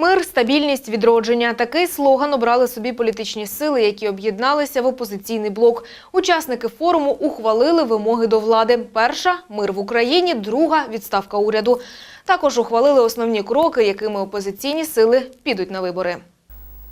Мир, стабільність, відродження. Такий слоган обрали собі політичні сили, які об'єдналися в опозиційний блок. Учасники форуму ухвалили вимоги до влади. Перша мир в Україні, друга відставка уряду. Також ухвалили основні кроки, якими опозиційні сили підуть на вибори.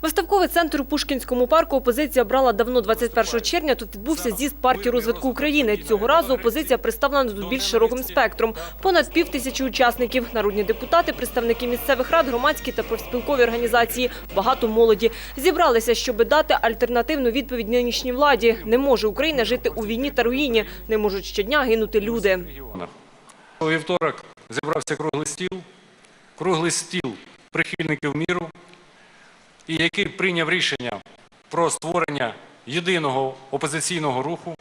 Виставковий центр у Пушкінському парку опозиція брала давно 21 червня. Тут відбувся з'їзд партії розвитку України. Цього разу опозиція представлена тут більш широким спектром. Понад пів тисячі учасників, народні депутати, представники місцевих рад, громадські та профспілкові організації, багато молоді. Зібралися, щоб дати альтернативну відповідь нинішній владі. Не може Україна жити у війні та руїні. Не можуть щодня гинути люди. У вівторок зібрався круглий стіл, круглий стіл прихильників міру, і який прийняв рішення про створення єдиного опозиційного руху,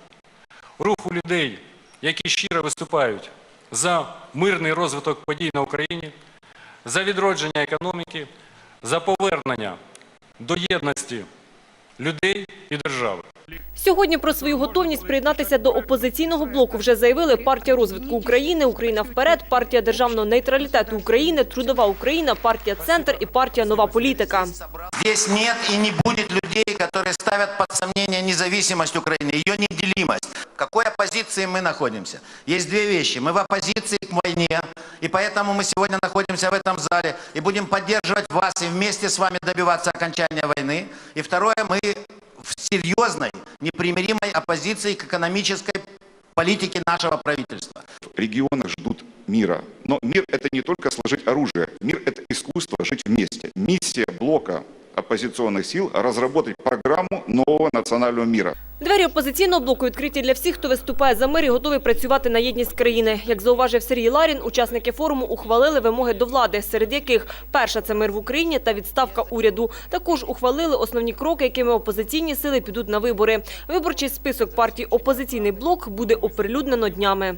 руху людей, які щиро виступають за мирний розвиток подій на Україні, за відродження економіки, за повернення до єдності людей і держави. Сьогодні про свою готовність приєднатися до опозиційного блоку вже заявили партія розвитку України, Україна вперед, партія державного нейтралітету України, Трудова Україна, партія Центр і партія Нова політика. Здесь нет и не будет людей, которые ставят под сомнение независимость Украины, ее неделимость. Какой оппозиции мы находимся? Есть две вещи. Мы в оппозиции к войне, и поэтому мы сегодня находимся в этом зале и будем поддерживать вас и вместе с вами добиваться окончания войны. И второе, мы в серьезной, непримиримой оппозиции к экономической политике нашего правительства. в регионах ждут мира. Но мир – это не только сложить оружие. Мир – это искусство жить вместе. Миссия блока оппозиционных сил – разработать программу нового национального мира. Двері опозиційного блоку відкриті для всіх, хто виступає за мир і готовий працювати на єдність країни. Як зауважив Сергій Ларін, учасники форуму ухвалили вимоги до влади, серед яких перша – це мир в Україні та відставка уряду. Також ухвалили основні кроки, якими опозиційні сили підуть на вибори. Виборчий список партії «Опозиційний блок» буде оприлюднено днями.